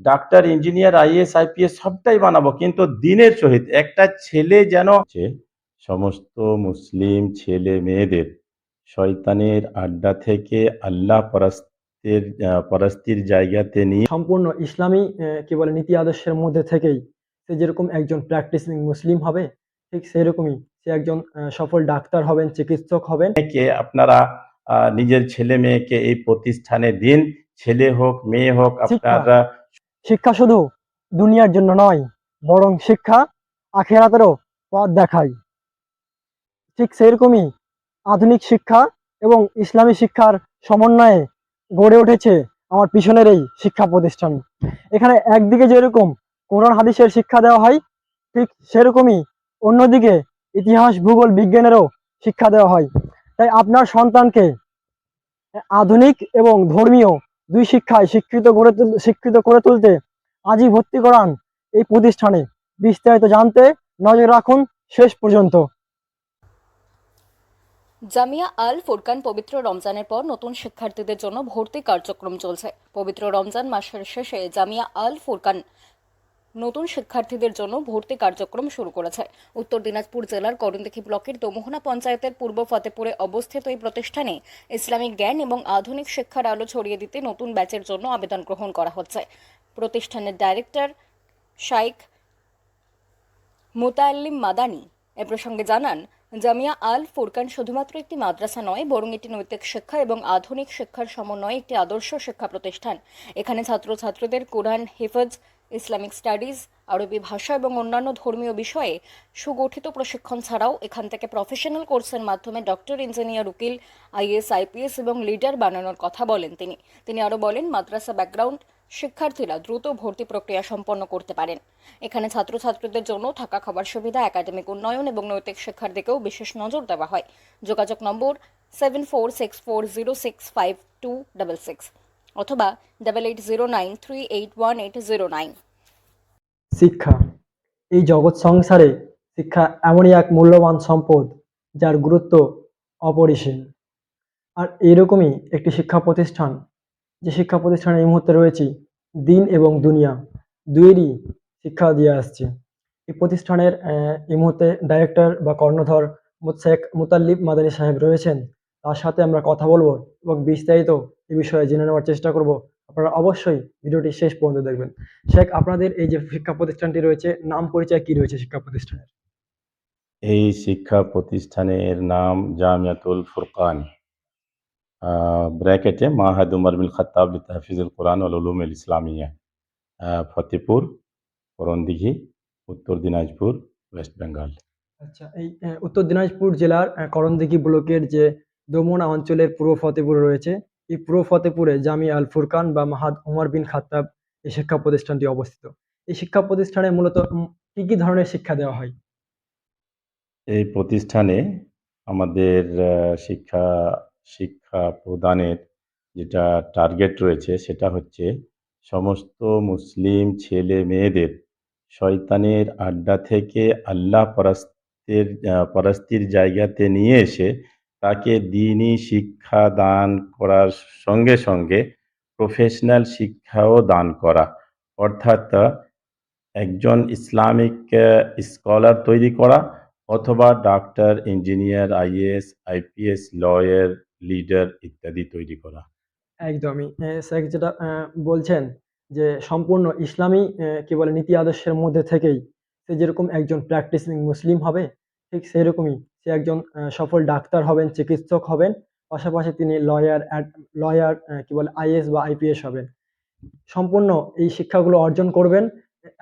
Doctor engineer IAS IPS সবটাই বানাবো। কিন্তু দিনের সহিত একটা ছেলে যেন সমস্ত মুসলিম ছেলে মেয়েদের শয়তানের আড্ডা থেকে আল্লাহ পরাস্তের পরাস্তির জায়গাতে নিয়ে সম্পূর্ণ ইসলামী কি বলে নীতি আদর্শের মধ্যে থেকেই সে যেরকম একজন প্র্যাকটিসিং মুসলিম হবে ঠিক সেরকমই সে একজন সফল ডাক্তার হবেন চিকিৎসক হবেন। কে আপনারা নিজের ছেলে মেয়েকে এই প্রতিষ্ঠানে দিন ছেলে হোক মেয়ে হোক আপনারা শিক্ষা শুধু দুনিয়ার জন্য নয়, বরং শিক্ষা আখেরাতেরও পথ দেখায়। ঠিক সেরকমই আধুনিক শিক্ষা এবং ইসলামী শিক্ষার সমন্বয়ে গড়ে উঠেছে আমার পিছনের এই শিক্ষা প্রতিষ্ঠান। এখানে একদিকে যেরকম কোরআন হাদিসের শিক্ষা দেওয়া হয়, ঠিক সেরকমই অন্যদিকে ইতিহাস, ভূগোল, বিজ্ঞানেরও শিক্ষা দেওয়া হয়। তাই আপনার সন্তানকে আধুনিক এবং ধর্মীয় দুই শিক্ষায় শিক্ষিত গড়ে শিক্ষিত করে তুলতে আজই ভর্তি করান এই প্রতিষ্ঠানে। বিস্তারিত জানতে নজর রাখুন শেষ পর্যন্ত। জামিয়া আল ফুরকান পবিত্র রমজানের পর নতুন শিক্ষার্থীদের জন্য ভর্তি কার্যক্রম চলছে। পবিত্র রমজান মাসের শেষে জামিয়া আল ফুরকান নতুন শিক্ষার্থীদের জন্য ভর্তি কার্যক্রম শুরু করেছে। উত্তর দিনাজপুর জেলার করণদিঘি ব্লকের দমোহনা পঞ্চায়েতের পূর্ব ফতেপুরে অবস্থিত এই প্রতিষ্ঠানে ইসলামিক জ্ঞান এবং আধুনিক শিক্ষার আলো ছড়িয়ে দিতে নতুন ব্যাচের জন্য আবেদন গ্রহণ করা হচ্ছে। প্রতিষ্ঠানের ডাইরেক্টর শাইখ মুতাল্লিম মাদানি এ প্রসঙ্গে জানান, জামিয়া আল ফুরকান শুধুমাত্র একটি মাদ্রাসা নয়, বরং এটি নৈতিক শিক্ষা এবং আধুনিক শিক্ষার সমন্বয়ে একটি আদর্শ শিক্ষা প্রতিষ্ঠান। এখানে ছাত্রছাত্রীদের কোরআন, হেফাজ ইসলামিক স্টাডিজ, আরবি ভাষা এবং অন্যান্য ধর্মীয় বিষয়ে সুগঠিত প্রশিক্ষণ ছাড়াও এখান থেকে প্রফেশনাল কোর্সের মাধ্যমে ডক্টর ইঞ্জিনিয়ার উকিল আইএস আইপিএস এবং লিডার বানানোর কথা বলেন তিনি। তিনি আরও বলেন, মাদ্রাসা ব্যাকগ্রাউন্ড শিক্ষার্থীরা দ্রুত ভর্তি প্রক্রিয়া সম্পন্ন করতে পারেন। এখানে ছাত্রছাত্রীদের জন্য থাকা খাবার সুবিধা একাডেমিক উন্নয়ন এবং নৈতিক শিক্ষার দিকেও বিশেষ নজর দেওয়া হয়। যোগাযোগ number seven four six four zero six five two double six অথবা double eight zero nine three eight one eight zero nine শিক্ষা। এই জগৎ সংসারে শিক্ষা এমনই এক মূল্যবান সম্পদ যার গুরুত্ব অপরিসীম। আর এইরকমই একটি শিক্ষা প্রতিষ্ঠান, যে শিক্ষা প্রতিষ্ঠানে এই মুহূর্তে রয়েছে, দিন এবং দুনিয়া দুয়েরই শিক্ষা দিয়ে আসছে। এই প্রতিষ্ঠানের এই মুহূর্তে ডাইরেক্টর বা কর্ণধর শেখ মুতাল্লিব মাদানী সাহেব রয়েছেন। তার সাথে আমরা কথা বলব এবং বিস্তারিত এই বিষয়ে জেনে নেওয়ার চেষ্টা করব। আপনারা অবশ্যই ভিডিওটি শেষ পর্যন্ত দেখবেন। শেখ আপনাদের এই যে শিক্ষা প্রতিষ্ঠানটি রয়েছে নাম পরিচয় কি রয়েছে শিক্ষা প্রতিষ্ঠানের? এই শিক্ষা প্রতিষ্ঠানের নাম জামিয়াতুল ফুরকান। ব্র্যাকেটে মাহাদ উমর বিন খত্তাব তাহফিজুল কোরআন ওল উলুম আল ইসলামিয়া। ফতেপুর করণদিঘি উত্তর দিনাজপুর ওয়েস্ট বেঙ্গল। আচ্ছা এই উত্তর দিনাজপুর জেলার করণদিঘি ব্লকের যে দমনা অঞ্চলের পূর্ব ফতেপুর রয়েছে পূর্ব ফতেপুরে জামি আল ফুরকান বা মাহাদ উমর বিন খাত্তাব এই শিক্ষা প্রতিষ্ঠানটি অবস্থিত। এই শিক্ষা প্রতিষ্ঠানে মূলত কি কি ধরনের শিক্ষা দেওয়া হয়? এই প্রতিষ্ঠানে আমাদের শিক্ষা শিক্ষা প্রদানের যেটা টার্গেট রয়েছে সেটা হচ্ছে সমস্ত মুসলিম ছেলে মেয়েদের শয়তানের আড্ডা থেকে আল্লাহ পরাস্তের পরাস্তির জায়গাতে নিয়ে এসে তাকে দিনই শিক্ষা দান করার সঙ্গে সঙ্গে প্রফেশনাল শিক্ষাও দান করা। অর্থাৎ, একজন ইসলামিক স্কলার তৈরি করা অথবা doctor engineer IAS IPS lawyer leader ইত্যাদি তৈরি করা। একদমই স্যার যেটা বলছেন যে সম্পূর্ণ ইসলামী কি বলে নীতি আদর্শের মধ্যে থেকেই সে যেরকম একজন প্র্যাকটিসিং মুসলিম হবে ঠিক সেরকমই সে একজন সফল ডাক্তার হবেন, চিকিৎসক হবেন, পাশাপাশি তিনি লয়ার লয়ার কি বলে আইএস বা আইপিএস হবেন। সম্পূর্ণ এই শিক্ষাগুলো অর্জন করবেন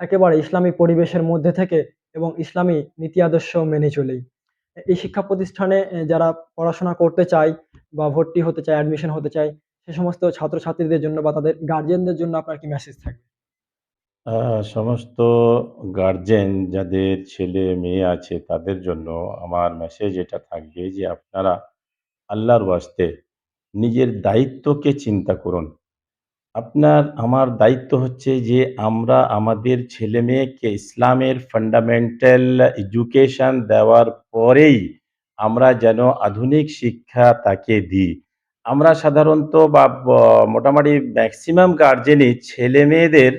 একেবারে ইসলামী পরিবেশের মধ্যে থেকে এবং ইসলামী নীতি আদর্শ মেনে চলেই। এই শিক্ষা প্রতিষ্ঠানে যারা পড়াশোনা করতে চায় বা ভর্তি হতে চায় অ্যাডমিশন হতে চায়, সে সমস্ত ছাত্রছাত্রীদের জন্য বা তাদের গার্জিয়ানদের জন্য আপনার কি মেসেজ থাকবে? সমস্ত গার্জেন যাদের ছেলে মেয়ে আছে তাদের জন্য আমার মেসেজ এটা থাকবে যে আপনারা আল্লাহর ওয়াস্তে নিজের দায়িত্বকে চিন্তা করুন। আপনার, আমার দায়িত্ব হচ্ছে যে আমরা আমাদের ছেলে মেয়েকে ইসলামের ফান্ডামেন্টাল এডুকেশন দেওয়ার পরেই আমরা যেন আধুনিক শিক্ষা তাকে দিই। আমরা সাধারণত বা মোটামুটি ম্যাক্সিমাম গার্জেনই ছেলে মেয়েদের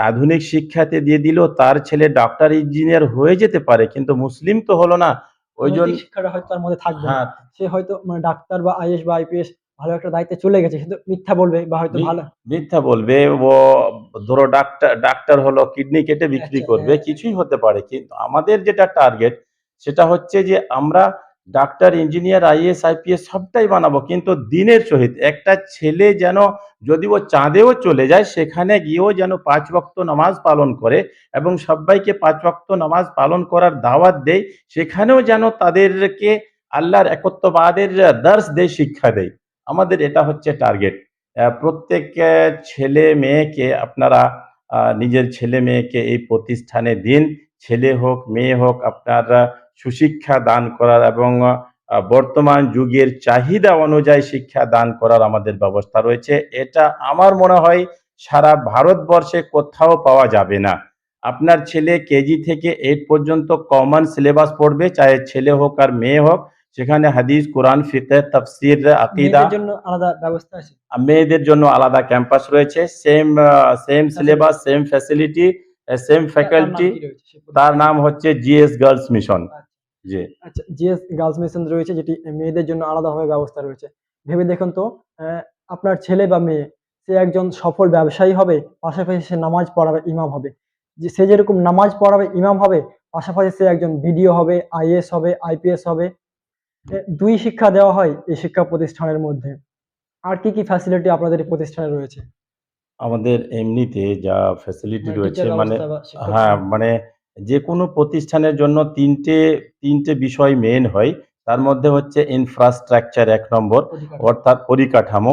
আধুনিক শিক্ষাতে দিয়ে দিলেও তার ছেলে ডাক্তার ইঞ্জিনিয়ার হয়ে যেতে পারে কিন্তু মুসলিম তো হলো না ওই জন্য শিক্ষাটা হয়তো তার মধ্যে থাকবে না। হ্যাঁ সে হয়তো মানে ডাক্তার বা আইএস বা আইপিএস ভালো একটা দায়িত্বে চলে গেছে কিন্তু মিথ্যা বলবে বা হয়তো ভালো মিথ্যা বলবে ও ধরো ডাক্তার ডাক্তার হলো কিডনি কেটে বিক্রি আচ্ছা, করবে হ্যাঁ। কিছুই হতে পারে কিন্তু আমাদের যেটা টার্গেট সেটা হচ্ছে যে আমরা ডাক্তার, ইঞ্জিনিয়ার আইএস আইপিএস সবটাই বানাবো, কিন্তু দিনের সহিত। একটা ছেলে যেন যদি ও চাঁদেও চলে যায়, সেখানে গিয়েও যেন পাঁচ বক্ত নামাজ পালন করে এবং সবাইকে পাঁচ বক্ত নামাজ পালন করার দাওয়াত দেয়, সেখানেও যেন তাদেরকে আল্লাহর একত্ববাদের দর্শ দেয়, শিক্ষা দেয়। আমাদের এটা হচ্ছে টার্গেট। প্রত্যেক ছেলে মেয়েকে আপনারা নিজের ছেলে মেয়েকে এই প্রতিষ্ঠানে দিন। ছেলে হোক, মেয়ে হোক, আপনার সুশিক্ষা দান করার এবং বর্তমান যুগের চাহিদা অনুযায়ী শিক্ষা দান করার আমাদের ব্যবস্থা রয়েছে। এটা আমার মনে হয় সারা ভারতবর্ষে কোথাও পাওয়া যাবে না। আপনার ছেলে কেজি থেকে এইট পর্যন্ত কমন সিলেবাস পড়বে চাहे ছেলে হোক আর মেয়ে হোক সেখানে হাদিস কোরআন ফিকে তফসির আকিদা জন্য আলাদা ব্যবস্থা আছে? মেয়েদের জন্য আলাদা ক্যাম্পাস রয়েছে। Same same syllabus same facility same faculty? তার নাম হচ্ছে জিএস গার্লস মিশন জি। আচ্ছা জিএস গার্লস মিশন রয়েছে যেটি মেয়েদের জন্য আলাদাভাবে ব্যবস্থা রয়েছে। ভেবে দেখুন তো আপনার ছেলে বা মেয়ে সে একজন সফল ব্যবসায়ী হবে পাশাপাশি সে নামাজ পড়াবে ইমাম হবে। যে সে যেরকম নামাজ পড়াবে ইমাম হবে পাশাপাশি সে একজন ভিডিও হবে আইএস হবে আইপিএস হবে। দুই শিক্ষা দেওয়া হয় এই শিক্ষা প্রতিষ্ঠানের মধ্যে। আর কি কি ফ্যাসিলিটি আপনাদের প্রতিষ্ঠানে রয়েছে? আমাদের এমনিতে যা ফ্যাসিলিটি রয়েছে মানে হ্যাঁ মানে যে কোনো প্রতিষ্ঠানের জন্য তিনটে তিনটে বিষয় মেন হয়। তার মধ্যে হচ্ছে ইনফ্রাস্ট্রাকচার এক নম্বর অর্থাৎ পরিকাঠামো।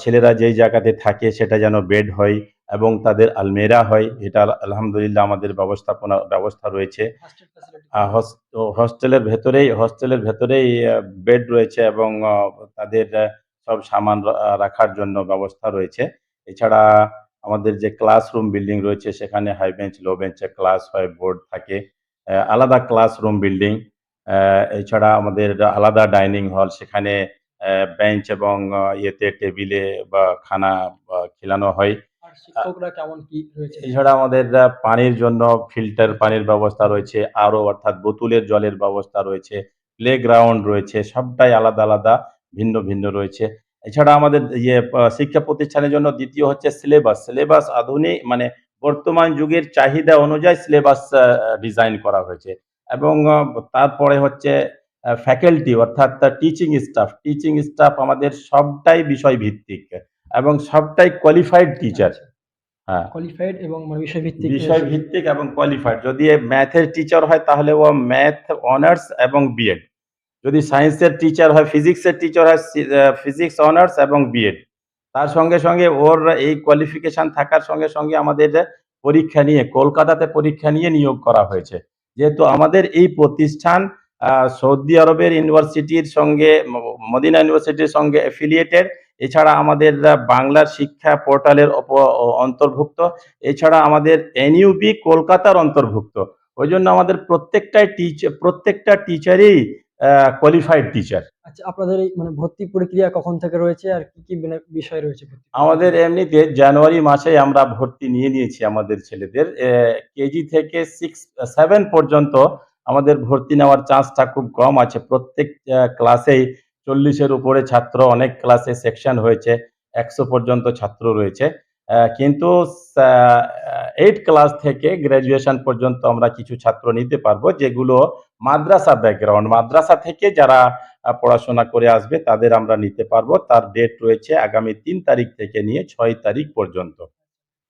ছেলেরা যেই জায়গাতে থাকে সেটা যেন বেড হয় এবং তাদের আলমেরা হয়। এটা আলহামদুলিল্লাহ আমাদের ব্যবস্থাপনা ব্যবস্থা রয়েছে। হস্টেলের ভেতরেই হস্টেলের ভেতরেই বেড রয়েছে এবং তাদের সব সামান রাখার জন্য ব্যবস্থা রয়েছে। এছাড়া আমাদের যে ক্লাসরুম বিল্ডিং রয়েছে সেখানে হাই বেঞ্চ লো বেঞ্চে ক্লাস হয় বোর্ড থাকে। আলাদা ক্লাসরুম বিল্ডিং এছাড়া আমাদের আলাদা ডাইনিং হল সেখানে বেঞ্চ এবং ইয়েতে টেবিলে বা খানা খেলানো হয়। আর শিক্ষকরা কেমন কি রয়েছে? এছাড়া আমাদের পানির জন্য ফিল্টার পানির ব্যবস্থা রয়েছে আরও অর্থাৎ বোতলের জলের ব্যবস্থা রয়েছে প্লে গ্রাউন্ড রয়েছে সবটাই আলাদা আলাদা ভিন্ন ভিন্ন রয়েছে। এছাড়া আমাদের ইয়ে শিক্ষা প্রতিষ্ঠানের জন্য দ্বিতীয় হচ্ছে সিলেবাস সিলেবাস আধুনিক মানে বর্তমান যুগের চাহিদা অনুযায়ী সিলেবাস ডিজাইন করা হয়েছে। এবং তারপরে হচ্ছে ফ্যাকাল্টি অর্থাৎ টিচিং স্টাফ টিচিং স্টাফ আমাদের সবটাই বিষয় ভিত্তিক এবং সবটাই কোয়ালিফাইড টিচার হ্যাঁ। কোয়ালিফাইড এবং মানে বিষয় ভিত্তিক বিষয় ভিত্তিক এবং কোয়ালিফাইড যদি ম্যাথের টিচার হয় তাহলে ও ম্যাথ অনার্স এবং বিএড যদি সায়েন্সের টিচার হয় ফিজিক্সের টিচার হয় ফিজিক্স অনার্স এবং বিএড তার সঙ্গে সঙ্গে ওর এই কোয়ালিফিকেশন থাকার সঙ্গে সঙ্গে আমাদের পরীক্ষা নিয়ে, কলকাতাতে পরীক্ষা নিয়ে নিয়োগ করা হয়েছে। যেহেতু আমাদের এই প্রতিষ্ঠান সৌদি আরবের ইউনিভার্সিটির সঙ্গে মদিনা ইউনিভার্সিটির সঙ্গে অ্যাফিলিয়েটেড এছাড়া আমাদের বাংলার শিক্ষা পোর্টালের অন্তর্ভুক্ত, এছাড়া আমাদের এনইউপি কলকাতার অন্তর্ভুক্ত। ওই জন্য আমাদের প্রত্যেকটাই টিচার প্রত্যেকটা টিচারই কোয়ালিফাইড টিচার আচ্ছা আপনাদের এই মানে ভর্তি প্রক্রিয়া কখন থেকে রয়েছে আর কি কি বিষয় রয়েছে আমাদের এমনিতে জানুয়ারি মাসে আমরা ভর্তি নিয়ে নিয়েছি আমাদের ছেলেদের। কেজি থেকে সিক্স সেভেন পর্যন্ত আমাদের ভর্তি নেওয়ার চান্সটা খুব কম আছে। প্রত্যেক ক্লাসেই চল্লিশের উপরে ছাত্র অনেক ক্লাসে সেকশন হয়েছে একশো পর্যন্ত ছাত্র রয়েছে। কিন্তু এইট ক্লাস থেকে গ্র্যাজুয়েশন পর্যন্ত আমরা কিছু ছাত্র নিতে পারব যেগুলো মাদ্রাসা ব্যাকগ্রাউন্ড মাদ্রাসা থেকে যারা পড়াশোনা করে আসবে তাদের আমরা নিতে পারব। তার ডেট রয়েছে আগামী তিন তারিখ থেকে নিয়ে ছয় তারিখ পর্যন্ত।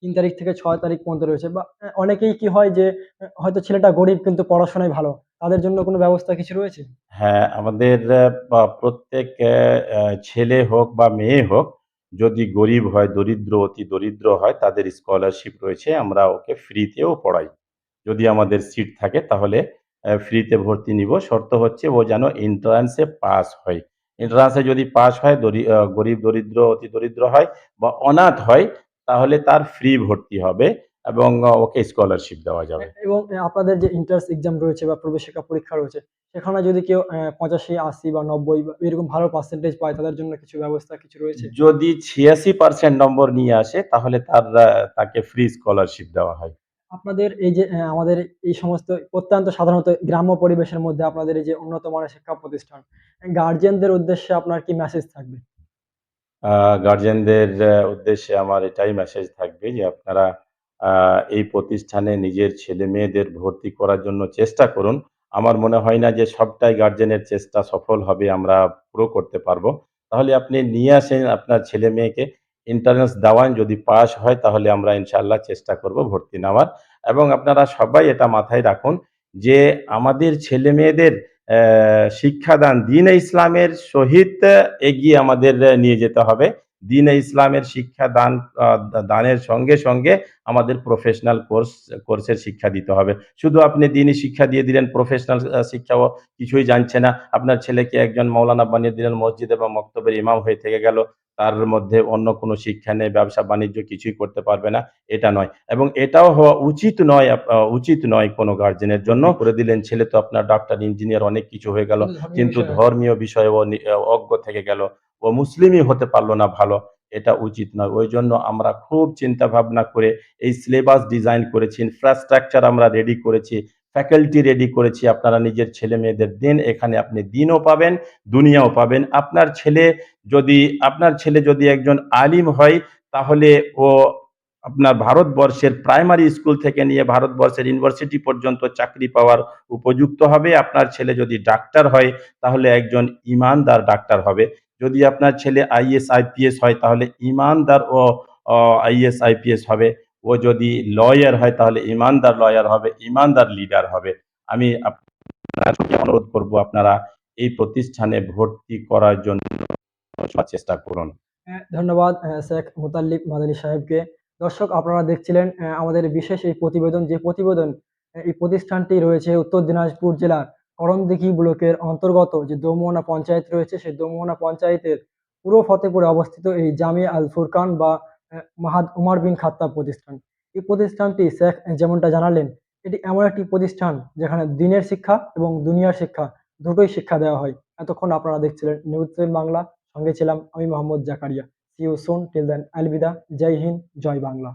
তিন তারিখ থেকে ছয় তারিখ পর্যন্ত রয়েছে। বা অনেকেই কি হয় যে হয়তো ছেলেটা গরিব কিন্তু পড়াশোনায় ভালো তাদের জন্য কোনো ব্যবস্থা কিছু রয়েছে? হ্যাঁ আমাদের প্রত্যেক ছেলে হোক বা মেয়ে হোক যদি গরিব হয়, দরিদ্র, অতি দরিদ্র হয়, তাদের স্কলারশিপ রয়েছে, আমরা ওকে ফ্রিতেও পড়াই। যদি আমাদের সিট থাকে, তাহলে ফ্রিতে ভর্তি নিব। শর্ত হচ্ছে, ও যেন এন্ট্রান্সে পাস হয়। এন্ট্রান্সে যদি পাস হয় গরিব, দরিদ্র, অতি দরিদ্র হয় বা অনাথ হয়, তাহলে তার ফ্রি ভর্তি হবে। এবং ওকে স্কলারশিপ দেওয়া যাবে। এবং আপনাদের যে ইন্টার্স এক্সাম রয়েছে বা প্রবেশিকা পরীক্ষা রয়েছে সেখানে যদি কেউ পঁচাশি আশি বা নব্বই বা এরকম ভালো পার্সেন্টেজ পায় তাদের জন্য কিছু ব্যবস্থা কিছু রয়েছে? যদি ছিয়াশি পার্সেন্ট নম্বর নিয়ে আসে তাহলে তার তাকে ফ্রি স্কলারশিপ দেওয়া হয়। আপনাদের এই যে আমাদের এই সমস্ত অত্যন্ত সাধারণত গ্রাম্য পরিবেশের মধ্যে আপনাদের এই যে উন্নত মানের শিক্ষা প্রতিষ্ঠান গার্জিয়ানদের উদ্দেশ্যে আপনার কি মেসেজ থাকবে? গার্জেনদের উদ্দেশ্যে আমার এটাই মেসেজ থাকবে যে আপনারা এই প্রতিষ্ঠানে নিজের ছেলে মেয়েদের ভর্তি করার জন্য চেষ্টা করুন। আমার মনে হয় না যে সবটাই গার্জেনের চেষ্টা সফল হবে, আমরা পুরো করতে পারব। তাহলে আপনি নিয়ে আসেন আপনার ছেলে মেয়েকে। এন্ট্রান্স দেওয়ান যদি পাস হয়, তাহলে আমরা ইনশাল্লাহ চেষ্টা করব ভর্তি নেওয়ার। এবং আপনারা সবাই এটা মাথায় রাখুন যে আমাদের ছেলে মেয়েদের শিক্ষাদান, দিন ইসলামের সহিত এগিয়ে আমাদের নিয়ে যেতে হবে। দিন ইসলামের শিক্ষা দান দানের সঙ্গে সঙ্গে আমাদের প্রফেশনাল কোর্স কোর্সের শিক্ষা দিতে হবে। শুধু আপনি দিনই শিক্ষা দিয়ে দিলেন প্রফেশনাল শিক্ষাও কিছুই জানছে না। আপনার ছেলেকে একজন মৌলানা বানিয়ে দিলেন মসজিদে বা মক্তবের ইমাম হয়ে থেকে গেল তার মধ্যে অন্য কোনো শিক্ষা নেই ব্যবসা বাণিজ্য কিছুই করতে পারবে না এটা নয়। এবং এটাও হওয়া উচিত নয় উচিত নয় কোনো গার্জেনের জন্য। করে দিলেন ছেলে তো আপনার ডাক্তার ইঞ্জিনিয়ার অনেক কিছু হয়ে গেল। কিন্তু ধর্মীয় বিষয়ে অজ্ঞ থেকে গেল। ও মুসলিমই হতে পারল না ভালো, এটা উচিত নয়। ওই জন্য আমরা খুব চিন্তা ভাবনা করে এই সিলেবাস ডিজাইন করেছি ইনফ্রাস্ট্রাকচার আমরা রেডি করেছি ফ্যাকাল্টি রেডি করেছি। আপনারা নিজের ছেলে মেয়েদের দিন এখানে আপনি দিনও পাবেন, দুনিয়াও পাবেন। আপনার ছেলে যদি, আপনার ছেলে যদি একজন আলিম হয়, তাহলে ও আপনার ভারতবর্ষের প্রাইমারি স্কুল থেকে নিয়ে ভারতবর্ষের ইউনিভার্সিটি পর্যন্ত চাকরি পাওয়ার উপযুক্ত হবে। আপনার ছেলে যদি ডাক্তার হয়, তাহলে একজন ইমানদার ডাক্তার হবে। যদি আপনার ছেলে আইএস আইপিএস হয় তাহলে ইমানদার ও আইএস আইপিএস হবে। ও যদি লয়ার হয় তাহলে ইমানদার লয়ার হবে ইমানদার লিডার হবে। আমি অনুরোধ করব আপনারা এই প্রতিষ্ঠানে ভর্তি করার জন্য চেষ্টা করুন। হ্যাঁ, ধন্যবাদ শেখ মুতাল্লিব মাদানী সাহেবকে। দর্শক আপনারা দেখছিলেন আমাদের বিশেষ এই প্রতিবেদন যে প্রতিবেদন এই প্রতিষ্ঠানটি রয়েছে উত্তর দিনাজপুর জেলার। করণদিঘি ব্লকের অন্তর্গত যে দোমোহনা পঞ্চায়েত রয়েছে, সেই দোমোহনা পঞ্চায়েতের পুরো ফতেপুরে অবস্থিত এই জামিয়া আল ফুরকান বা মাহাদ উমার বিন খাত্তাব প্রতিষ্ঠান। এই প্রতিষ্ঠানটি শেখ যেমনটা জানালেন, এটি এমন একটি প্রতিষ্ঠান যেখানে দিনের শিক্ষা এবং দুনিয়ার শিক্ষা দুটোই শিক্ষা দেওয়া হয়। এতক্ষণ আপনারা দেখছিলেন নিউজ বাংলা। সঙ্গে ছিলাম আমি Mohammad Zakaria. See you soon till then Alvida. জয় হিন্দ, জয় বাংলা।